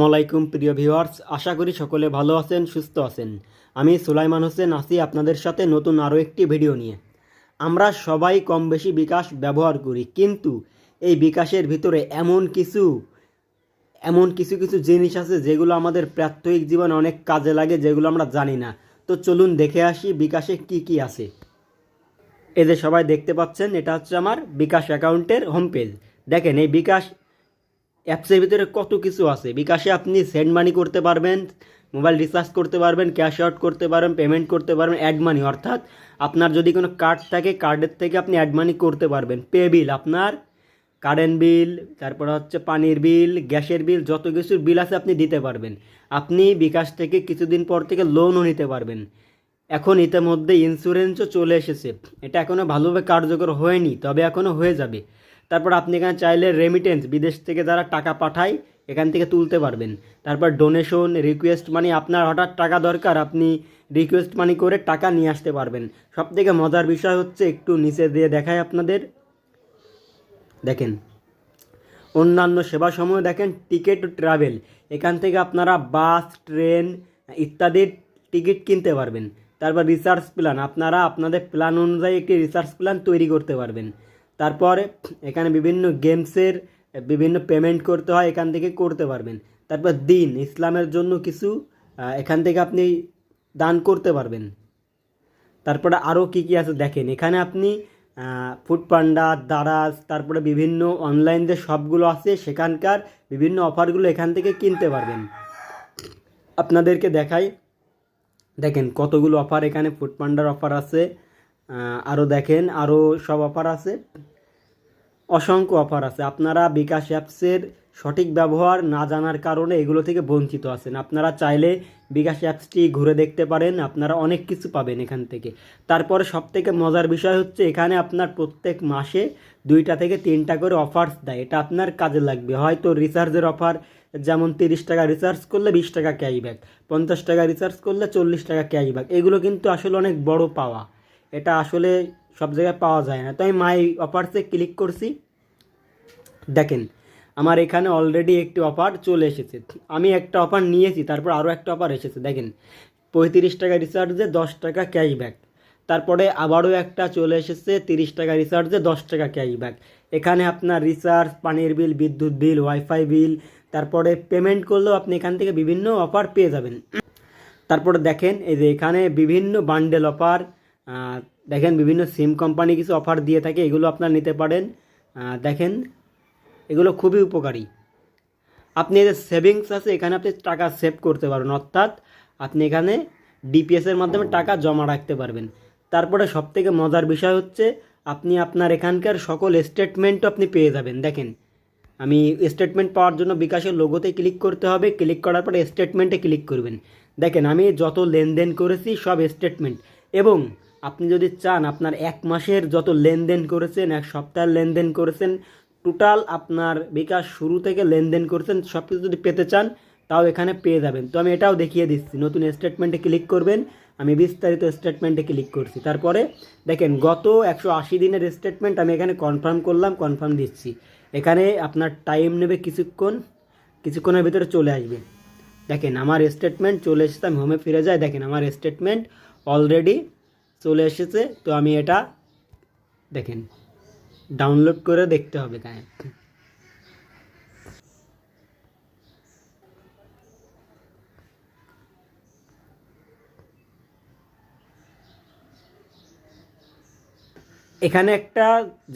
আসসালামাইকুম প্রিয় ভিউয়ার্স। আশা করি সকলে ভালো আছেন, সুস্থ আছেন। আমি সুলাইমান হোসেন আসি আপনাদের সাথে নতুন আরও একটি ভিডিও নিয়ে। আমরা সবাই কম বেশি বিকাশ ব্যবহার করি, কিন্তু এই বিকাশের ভিতরে এমন কিছু এমন কিছু কিছু জিনিস আছে যেগুলো আমাদের প্রাত্যহিক জীবনে অনেক কাজে লাগে, যেগুলো আমরা জানি না। তো চলুন দেখে আসি বিকাশে কি কি আছে। যে সবাই দেখতে পাচ্ছেন, এটা হচ্ছে আমার বিকাশ অ্যাকাউন্টের হোম পেজ। দেখেন, এই বিকাশ অ্যাপসের ভিতরে কত কিছু আছে। বিকাশে আপনি সেন্ড মানি করতে পারবেন, মোবাইল রিচার্জ করতে পারবেন, ক্যাশ আউট করতে পারবেন, পেমেন্ট করতে পারবেন, অ্যাড মানি। অর্থাৎ আপনার যদি কোনো কার্ড থাকে, কার্ডের থেকে আপনি অ্যাড মানি করতে পারবেন। পে বিল, আপনার কারেন্ট বিল, তারপরে হচ্ছে পানির বিল, গ্যাসের বিল, যত কিছুর বিল আছে আপনি দিতে পারবেন। আপনি বিকাশ থেকে কিছুদিন পর থেকে লোনও নিতে পারবেন। এখন ইতিমধ্যে ইন্স্যুরেন্সও চলে এসেছে। এটা এখনও ভালোভাবে কার্যকর হয়নি, তবে এখনও হয়ে যাবে। তারপর আপনি এখানে চাইলে রেমিটেন্স বিদেশ থেকে যারা টাকা পাঠায়, এখান থেকে তুলতে পারবেন। তারপর ডোনেশন রিকোয়েস্ট মানি আপনার হঠাৎ টাকা দরকার, আপনি রিকোয়েস্ট মানি করে টাকা নিয়ে আসতে পারবেন। সব থেকে মজার বিষয় হচ্ছে, একটু নিচে দিয়ে দেখায় আপনাদের। দেখেন, অন্যান্য সেবাসমূহ দেখেন টিকিট ট্রাভেল এখান থেকে আপনারা বাস, ট্রেন ইত্যাদির টিকিট কিনতে পারবেন। তারপর রিসার্চ প্ল্যান আপনারা আপনাদের প্ল্যান অনুযায়ী একটি রিসার্চ প্ল্যান তৈরি করতে পারবেন। তারপরে এখানে বিভিন্ন গেমসের বিভিন্ন পেমেন্ট করতে হয়, এখান থেকে করতে পারবেন। তারপর দিন, ইসলামের জন্য কিছু এখান থেকে আপনি দান করতে পারবেন। তারপরে আরও কী কী আছে দেখেন। এখানে আপনি ফুড পান্ডা দারাজ, তারপরে বিভিন্ন অনলাইন যে শপগুলো আছে, সেখানকার বিভিন্ন অফারগুলো এখান থেকে কিনতে পারবেন। আপনাদেরকে দেখাই। দেখেন কতগুলো অফার এখানে ফুড পান্ডার অফার আছে। আরও দেখেন আরও সব অফার আছে। অসংখ্য অফার আছে। আপনারা বিকাশ অ্যাপসের সঠিক ব্যবহার না জানার কারণে এগুলো থেকে বঞ্চিত আছেন। আপনারা চাইলে বিকাশ অ্যাপসটি ঘুরে দেখতে পারেন, আপনারা অনেক কিছু পাবেন এখান থেকে। তারপরে সবথেকে মজার বিষয় হচ্ছে, এখানে আপনার প্রত্যেক মাসে দুইটা থেকে তিনটা করে অফার্স দেয়। এটা আপনার কাজে লাগবে। হয়তো রিচার্জের অফার, যেমন তিরিশ টাকা রিচার্জ করলে বিশ টাকা ক্যাশব্যাক, পঞ্চাশ টাকা রিচার্জ করলে চল্লিশ টাকা ক্যাশব্যাক। এগুলো কিন্তু আসলে অনেক বড় পাওয়া। এটা আসলে সব জায়গায় পাওয়া যায় না। তো আমি মাই অফার্সে ক্লিক করছি। দেখেন, আমার এখানে অলরেডি একটি অফার চলে এসেছে। আমি একটা অফার নিয়েছি, তারপর আরও একটা অফার এসেছে। দেখেন, পঁয়ত্রিশ টাকা রিচার্জে দশ টাকা ক্যাশব্যাক তারপরে আবারও একটা চলে এসেছে, তিরিশ টাকা রিচার্জে দশ টাকা ক্যাশব্যাক এখানে আপনার রিচার্জ পানির বিল বিদ্যুৎ বিল ওয়াইফাই বিল তারপরে পেমেন্ট করলেও আপনি এখান থেকে বিভিন্ন অফার পেয়ে যাবেন। তারপরে দেখেন, এই যে এখানে বিভিন্ন বান্ডেল অফার দেখেন বিভিন্ন সিম কোম্পানি কিছু অফার দিয়ে থাকে, এগুলো আপনারা নিতে পারেন। দেখেন, এগুলো খুবই উপকারী। আপনি যে সেভিংস আছে, এখানে আপনি টাকা সেভ করতে পারবেন। অর্থাৎ আপনি এখানে ডিপিএসের মাধ্যমে টাকা জমা রাখতে পারবেন। তারপরে সবথেকে মজার বিষয় হচ্ছে, আপনি আপনার এখানকার সকল স্টেটমেন্টও আপনি পেয়ে যাবেন। দেখেন, আমি স্টেটমেন্ট পাওয়ার জন্য বিকাশের লোগোতে ক্লিক করতে হবে। ক্লিক করার পরে স্টেটমেন্টে ক্লিক করবেন। দেখেন, আমি যত লেনদেন করেছি সব স্টেটমেন্ট এবং আপনি যদি চান আপনার এক মাসের যত লেনদেন করেছেন, এক সপ্তাহের লেনদেন করেছেন টোটাল আপনার বিকাশ শুরু থেকে লেনদেন করেছেন সব কিছু যদি পেতে চান, তাও এখানে পেয়ে যাবেন। তো আমি এটাও দেখিয়ে দিচ্ছি। নতুন স্টেটমেন্টে ক্লিক করবেন, আমি বিস্তারিত স্টেটমেন্টে ক্লিক করছি। তারপরে দেখেন, গত একশো আশি দিনের স্টেটমেন্ট আমি এখানে কনফার্ম করলাম কনফার্ম দিচ্ছি। এখানে আপনার টাইম নেবে কিছুক্ষণ, কিছুক্ষণের ভিতরে চলে আসবে। দেখেন, আমার স্টেটমেন্ট চলে এসেছে, আমি হোমে ফিরে যাই, দেখেন, আমার স্টেটমেন্ট অলরেডি চলে এসেছে, তো আমি এটা দেখেন ডাউনলোড করে দেখতে হবে এখানে এখানে একটা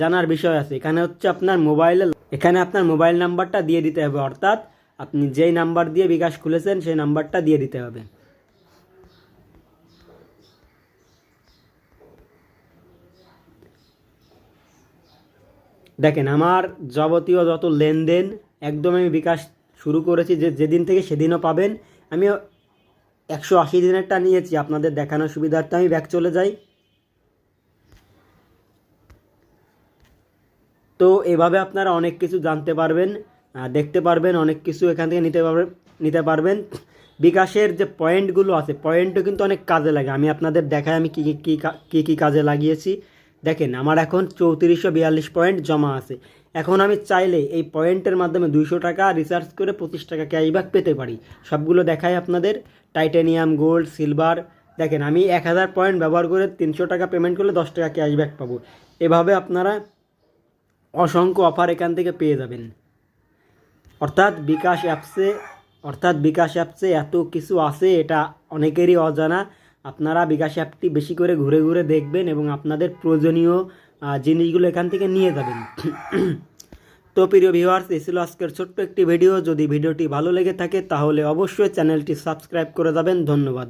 জানার বিষয় আছে, এখানে হচ্ছে আপনার মোবাইলে এখানে আপনার মোবাইল নাম্বারটা দিয়ে দিতে হবে, অর্থাৎ আপনি যেই নাম্বার দিয়ে বিকাশ খুলেছেন, সেই নাম্বারটা দিয়ে দিতে হবে। দেখেন, আমার যাবতীয় যত লেনদেন একদম আমি বিকাশ শুরু করেছি, যে যেদিন থেকে সেদিনও পাবেন। আমি একশো আশি দিনেরটা নিয়েছি, আপনাদের দেখানোর সুবিধার্থে আমি ব্যাক চলে যাই। তো এভাবে আপনারা অনেক কিছু জানতে পারবেন দেখতে পারবেন, অনেক কিছু এখান থেকে নিতে পারবেন নিতে পারবেন। বিকাশের যে পয়েন্টগুলো আছে, পয়েন্টও কিন্তু অনেক কাজে লাগে। আমি আপনাদের দেখায় আমি কী কী কী কা- কাজে লাগিয়েছি। দেখেন, আমার এখন চৌত্রিশশো বিয়াল্লিশ পয়েন্ট জমা আছে। এখন আমি চাইলে এই পয়েন্টের মাধ্যমে দুইশো টাকা রিচার্জ করে পঁচিশ টাকা ক্যাশব্যাক পেতে পারি। সবগুলো দেখাই আপনাদের। টাইটানিয়াম গোল্ড সিলভার দেখেন, আমি এক হাজার পয়েন্ট ব্যবহার করে তিনশো টাকা পেমেন্ট করলে দশ টাকা ক্যাশব্যাক পাবো। এভাবে আপনারা অসংখ্য অফার এখান থেকে পেয়ে যাবেন। অর্থাৎ বিকাশ অ্যাপসে অর্থাৎ বিকাশ অ্যাপসে এত কিছু আছে, এটা অনেকেরই অজানা। আপনারা বিকাশ অ্যাপটি বেশি করে ঘুরে ঘুরে দেখবেন এবং আপনাদের প্রয়োজনীয় জিনিসগুলো এখান থেকে নিয়ে যাবেন। তো প্রিয় ভিউয়ার্স এই ছিল আজকের ছোট্ট একটি ভিডিও যদি ভিডিওটি ভালো লেগে থাকে, তাহলে অবশ্যই চ্যানেলটি সাবস্ক্রাইব করে যাবেন। ধন্যবাদ।